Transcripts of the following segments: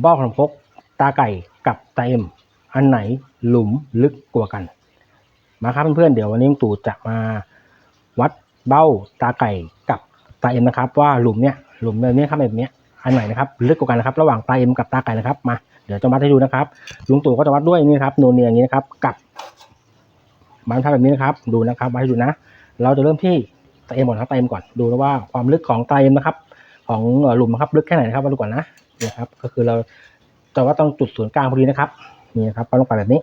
เบ้าของพกตาไก่กับตาเอ็ม อันไหนหลุมลึกกว่ากัน มาครับเพื่อนๆเดี๋ยววันนี้ลุงตู่จะมาวัดเบ้าตาไก่กับตาเอ็มนะครับ ว่าหลุมเนี้ยหลุมแบบนี้ครับแบบเนี้ยอันไหนนะครับลึกกว่ากันนะครับระหว่างตาเอ็มกับตาไก่นะครับมาเดี๋ยวจะวัดให้ดูนะครับลุงตู่ก็จะวัดด้วยนี่ครับนูนเนียอย่างนี้นะครับกับบานท่าแบบนี้นะครับดูนะครับวัดให้ดูนะ เราจะเริ่มที่ตาเอ็มก่อนครับตาเอ็มก่อนดูนะว่าความลึกของตาเอ็มนะครับ ของหลุมนะครับลึกแค่ไหนนะครับมาดูก่อนนะ นี่ครับ ก็คือเราแต่ว่าต้องจุดศูนย์กลางพอดีนะครับ นี่นะครับปั้นลงไปแบบนี้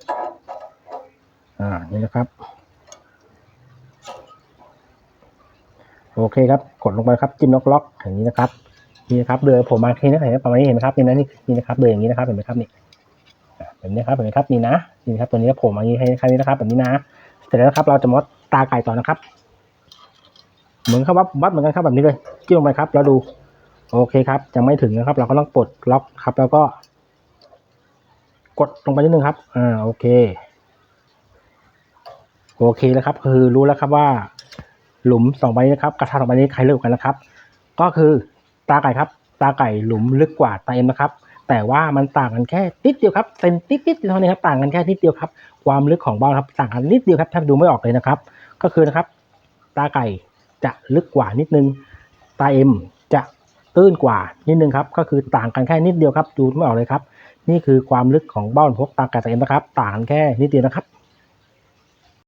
อ่า นี่นะครับ โอเคครับ กดลงไปครับ จิ้มล็อกล็อกอย่างนี้นะครับ นี่นะครับ เดือผมมาทีนี้เห็นไหมประมาณนี้เห็นไหมครับ นี่นะนี่นี่นะครับ เดืออย่างนี้นะครับ เห็นไหมครับนี่แบบนี้ครับ เห็นไหมครับ นี่นะ นี่นะครับ ตัวนี้ผมมาอย่างนี้ให้แค่นี้นะครับ แบบนี้นะ เสร็จแล้วนะครับ เราจะมดตาไก่ต่อนะครับ เหมือนครับวัดวัดเหมือนกันครับแบบนี้เลย จิ้มลงไปครับ แล้วดู โอเคครับยังไม่ถึงนะครับ เราก็ต้องปลดล็อกครับ แล้วก็ กดลงไปนิดนึงครับ อ่าโอเค โอเคแล้วครับ คือรู้แล้วครับว่า หลุมสองใบนะครับกระทะสองใบนี้ใครเลือกกันนะครับ ก็คือตาไก่ครับ ตาไก่หลุมลึกกว่าตาเอ็มนะครับ แต่ว่ามันต่างกันแค่นิดเดียวครับเซนติดๆเท่านี้ครับต่างกันแค่นิดเดียวครับ ความลึกของบ้าครับต่างกันนิดเดียวครับแทบดูไม่ออกเลยนะครับ ก็คือนะครับ ตาไก่จะลึกกว่านิดนึงตาเอ็ม ตื้นกว่านิดนึงครับก็คือต่างกันแค่นิดเดียวครับดูไม่ออกเลยครับ นี่คือความลึกของเบ้าพกตาไก่ตาเอ็มนะครับ ต่างกันแค่นิดเดียวนะครับ